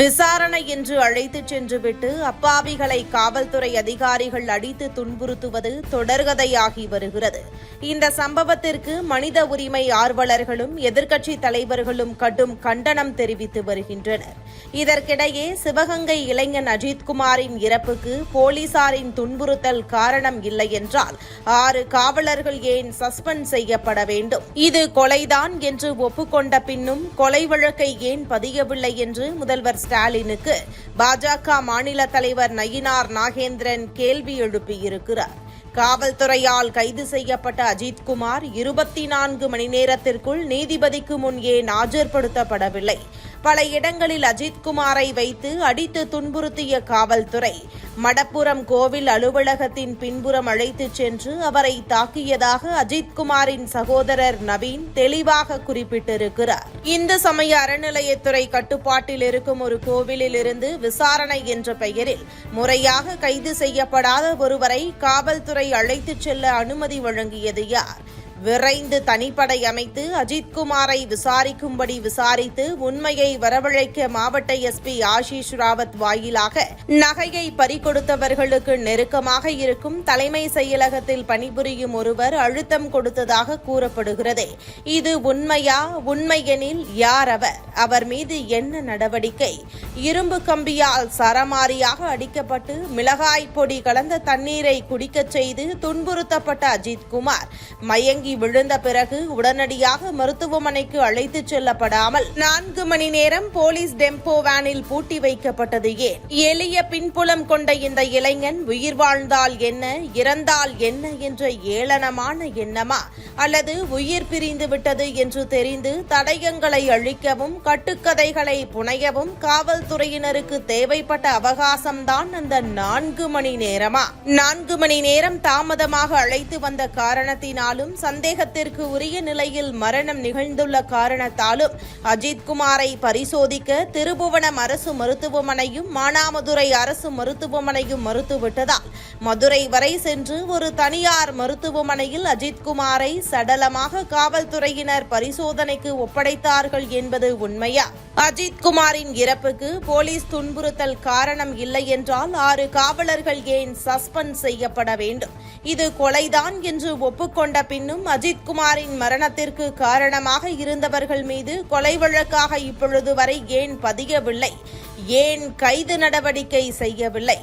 விசாரணை என்று அழைத்துச் சென்றுவிட்டு அப்பாவிகளை காவல்துறை அதிகாரிகள் அடித்து துன்புறுத்துவது தொடர்கதையாகி வருகிறது. இந்த சம்பவத்திற்கு மனித உரிமை ஆர்வலர்களும் எதிர்க்கட்சி தலைவர்களும் கடும் கண்டனம் தெரிவித்து வருகின்றனர். இதற்கிடையே சிவகங்கை இளைஞன் அஜித்குமாரின் இறப்புக்கு போலீசாரின் துன்புறுத்தல் காரணம் இல்லை என்றால் ஆறு காவலர்கள் ஏன் சஸ்பெண்ட் செய்யப்பட வேண்டும்? இது கொலைதான் என்று ஒப்புக்கொண்ட பின்னும் கொலை வழக்கை ஏன் பதியவில்லை என்று முதல்வர் ஸ்டாலினுக்கு பாஜக மாநில தலைவர் நயினார் நாகேந்திரன் கேள்வி எழுப்பியிருக்கிறார். காவல்துறையால் கைது செய்யப்பட்ட அஜித்குமார் இருபத்தி நான்கு மணி நேரத்திற்குள் நீதிபதிக்கு முன் ஏன் ஆஜர்படுத்தப்படவில்லை பல இடங்களில் அஜித்குமாரை வைத்து அடித்து துன்புறுத்திய காவல்துறை. மடப்புரம் கோவில் அலுவலகத்தின் பின்புறம் அழைத்துச் சென்று அவரை தாக்கியதாக அஜித்குமாரின் சகோதரர் நவீன் தெளிவாக குறிப்பிட்டிருக்கிறார். இந்து சமய அறநிலையத்துறை கட்டுப்பாட்டில் இருக்கும் ஒரு கோவிலில் இருந்து விசாரணை என்ற பெயரில் முறையாக கைது செய்யப்படாத ஒருவரை காவல்துறை அழைத்துச் செல்ல அனுமதி வழங்கியது யார்? விரைந்து தனிப்படை அமைத்து அஜித்குமாரை விசாரிக்கும்படி விசாரித்து உண்மையை வரவழைக்க மாவட்ட எஸ்பி ஆஷிஷ் ராவத் வாயிலாக நகையை பறிகொடுத்தவர்களுக்கு நெருக்கமாக இருக்கும் தலைமை செயலகத்தில் பணிபுரியும் ஒருவர் அழுத்தம் கொடுத்ததாக கூறப்படுகிறது. இது உண்மையா? உண்மையெனில் யார் அவர்? அவர் மீது என்ன நடவடிக்கை? இரும்பு கம்பியால் சரமாரியாக அடிக்கப்பட்டு மிளகாய் பொடி கலந்த தண்ணீரை குடிக்கச் செய்து துன்புறுத்தப்பட்ட அஜித்குமார் மயங்கி விழுந்த பிறகு உடனடியாக மருத்துவமனைக்கு அழைத்துச் செல்லப்படாமல் நான்கு மணி நேரம் போலீஸ் டெம்போ வேனில் பூட்டி வைக்கப்பட்டது ஏன்? எளிய பின்புலம் கொண்ட இந்த இளைஞன் உயிர் வாழ்ந்தால் என்ன இறந்தால் என்ன என்ற ஏளனமான எண்ணமா? அல்லது உயிர் பிரிந்து விட்டது என்று தெரிந்து தடயங்களை அழிக்கவும் கட்டுக்கதைகளை புனையவும் காவல்துறையினருக்கு தேவைப்பட்ட அவகாசம்தான் அந்த நான்கு மணி நேரமா? நான்கு மணி நேரம் தாமதமாக அழைத்து வந்த காரணத்தினாலும் சந்த சந்தேகத்திற்கு உரிய நிலையில் மரணம் நிகழ்ந்துள்ள காரணத்தாலும் அஜித்குமாரை பரிசோதிக்க திருபுவனம் அரசு மருத்துவமனையும் மானாமதுரை அரசு மருத்துவமனையும் மறுத்துவிட்டதால் மதுரை வரை சென்று ஒரு தனியார் மருத்துவமனையில் அஜித்குமாரை சடலமாக காவல்துறையினர் பரிசோதனைக்கு ஒப்படைத்தார்கள் என்பது உண்மையா? அஜித்குமாரின் இறப்புக்கு போலீஸ் துன்புறுத்தல் காரணம் இல்லை என்றால் ஆறு காவலர்கள் ஏன் சஸ்பெண்ட் செய்யப்பட வேண்டும்? இது கொலைதான் என்று ஒப்புக்கொண்ட பின்னும் அஜித்குமாரின் மரணத்திற்கு காரணமாக இருந்தவர்கள் மீது கொலை வழக்காக இப்பொழுது வரை ஏன் பதியவில்லை? ஏன் கைது நடவடிக்கை செய்யவில்லை?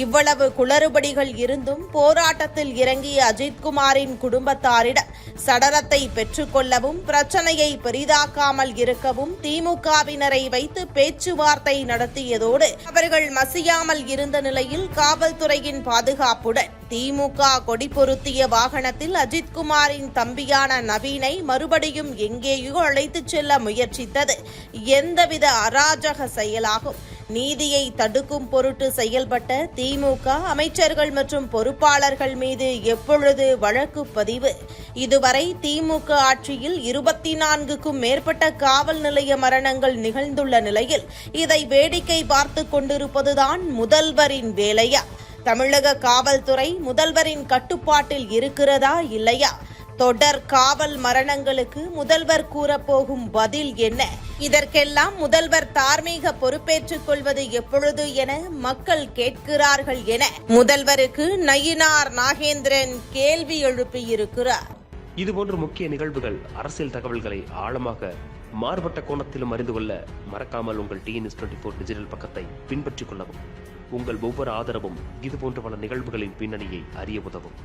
இவ்வளவு குளறுபடிகள் இருந்தும் போராட்டத்தில் இறங்கிய அஜித்குமாரின் குடும்பத்தாரிடம் சடலத்தை பெற்றுக்கொள்ளவும் பிரச்சனையை பெரிதாக்காமல் இருக்கவும் திமுகவினரை வைத்து பேச்சுவார்த்தை நடத்தியதோடு அவர்கள் மசியாமல் இருந்த நிலையில் காவல்துறையின் பாதுகாப்புடன் திமுக கொடி பொருத்திய வாகனத்தில் அஜித்குமாரின் தம்பியான நவீனை மறுபடியும் எங்கேயோ அழைத்துச் செல்ல முயற்சித்தது. எந்தவித அராஜக செயலாகும். நீதியை தடுக்கும் பொருட்டு செயல்பட்ட திமுக அமைச்சர்கள் மற்றும் பொறுப்பாளர்கள் மீது எப்பொழுது வழக்கு பதிவு? இதுவரை திமுக ஆட்சியில் இருபத்தி நான்குக்கும் மேற்பட்ட காவல் நிலைய மரணங்கள் நிகழ்ந்துள்ள நிலையில் இதை வேடிக்கை பார்த்து கொண்டிருப்பதுதான் முதல்வரின் வேலையா? தமிழக காவல்துறை முதல்வரின் கட்டுப்பாட்டில் இருக்கிறதா இல்லையா? தொடர் காவல் மரணங்களுக்கு முதல்வர் கூறப்போகும் பதில் என்ன? இதற்கெல்லாம் முதல்வர் தார்மீக பொறுப்பேற்றுக் கொள்வது எப்பொழுது என மக்கள் கேட்கிறார்கள் என முதல்வருக்கு நயினார் நாகேந்திரன் கேள்வி எழுப்பியிருக்கிறார். இதுபோன்ற முக்கிய நிகழ்வுகள் அரசியல் தகவல்களை ஆழமாக மாறுபட்ட கோணத்திலும் அறிந்து கொள்ள மறக்காமல் உங்கள் டிஎன்எஸ் டுவெண்ட்டி ஃபோர் டிஜிட்டல் பக்கத்தை பின்பற்றிக் கொள்ளவும். உங்கள் ஒவ்வொரு ஆதரவும் இதுபோன்ற பல நிகழ்வுகளின் பின்னணியை அறிய உதவும்.